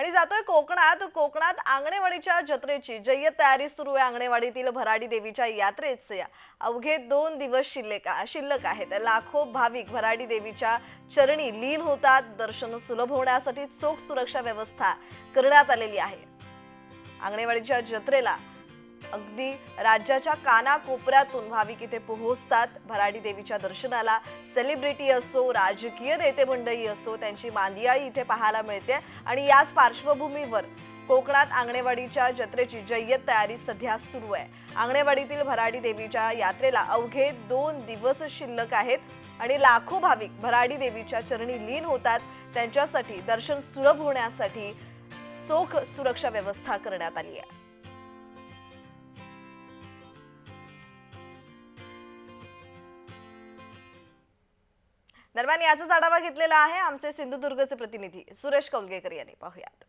आणि जातोय कोकणात. कोकणात आंगणेवाडीच्या जत्रेची जय्यत तयारी सुरू आहे. आंगणेवाडीतील भराडी देवीच्या यात्रेचे अवघे दोन दिवस शिल्लक शिल्लक आहेत. लाखो भाविक भराडी देवीच्या चरणी लीन होतात. दर्शन सुलभ होण्यासाठी चोख सुरक्षा व्यवस्था करण्यात आलेली आहे. आंगणेवाडीच्या जत्रेला अगदी राज्याच्या कानाकोपऱ्यातून भाविक इथे पोहोचतात. भराडी देवीच्या दर्शनाला सेलिब्रिटी असो राजकीय नेते मंडळी असो त्यांची मांदियाळी इथे पाहायला मिळते. आणि याच पार्श्वभूमीवर कोकणात आंगणेवाडीच्या जत्रेची जय्यत तयारी सध्या सुरू आहे. आंगणेवाडीतील भराडी देवीच्या यात्रेला अवघे दोन दिवस शिल्लक आहेत आणि लाखो भाविक भराडी देवीच्या चरणी लीन होतात. त्यांच्यासाठी दर्शन सुलभ होण्यासाठी चोख सुरक्षा व्यवस्था करण्यात आली आहे. दरम्यान याचाच आढावा घेतलेला आहे आमचे सिंधुदुर्गचे प्रतिनिधी सुरेश कौलगेकर यांनी. पाहुयात.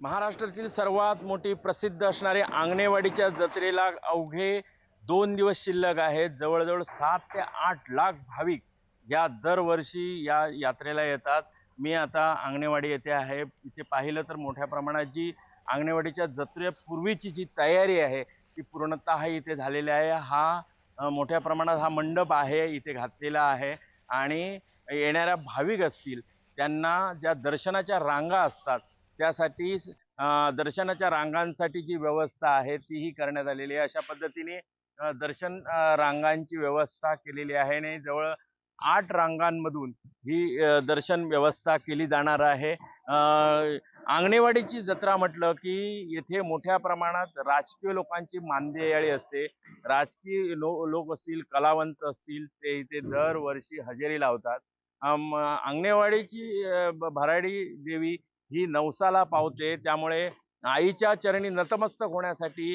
महाराष्ट्रातील सर्वात मोठी प्रसिद्ध असणारी आंगणेवाडीच्या जत्रेला अवघे दोन दिवस शिल्लक आहेत जवळजवळ सात ते आठ लाख भाविक या दरवर्षी या यात्रेला येतात. मी आता आंगणेवाडी येथे आहे. इथे पाहिलं तर मोठ्या प्रमाणात जी आंगणेवाडीच्या जत्रेपूर्वीची जी तयारी आहे ती पूर्णतः इथे झालेली आहे. हा मोठ्या प्रमाणात हा मंडप आहे इथे घातलेला आहे आणि येणाऱ्या भाविक असतील त्यांना ज्या दर्शनाच्या रांगा असतात त्यासाठी दर्शनाच्या रांगांसाठी जी व्यवस्था आहे तीही करण्यात आलेली आहे. अशा पद्धतीने दर्शन रांगांची व्यवस्था केलेली आहे आणि जवळ आठ रांगांमधून ही दर्शन व्यवस्था केली जाणार आहे. आंगणेवाडीची जत्रा म्हटलं की येथे मोठ्या प्रमाणात राजकीय लोकांची मानदेयाळी असते. राजकीय लो लोक असतील कलावंत असतील ते इथे दरवर्षी हजेरी लावतात. आंगणेवाडीची अंगणेवाडीची भराडी देवी ही नवसाला पावते. त्यामुळे आईच्या चरणी नतमस्तक होण्यासाठी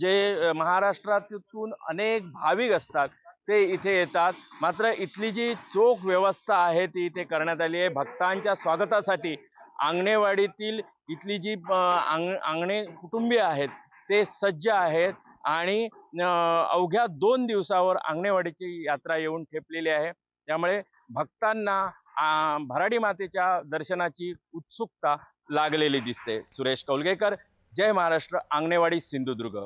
जे महाराष्ट्रातून अनेक भाविक असतात ते इथे येतात. मात्र इथली जी चोख व्यवस्था आहे ती इथे करण्यात आली आहे. भक्तांच्या स्वागतासाठी आंगणेवाडीतील इथली जी आंग आंगणे अंगणे कुटुंबीय आहेत ते सज्ज आहेत आणि अवघ्या दोन दिवसावर अंगणेवाडीची यात्रा येऊन ठेपलेली आहे. त्यामुळे भक्तांना भराडी मातेच्या दर्शनाची उत्सुकता लागलेली दिसते. सुरेश कौलगेकर जय महाराष्ट्र आंगणेवाडी सिंधुदुर्ग.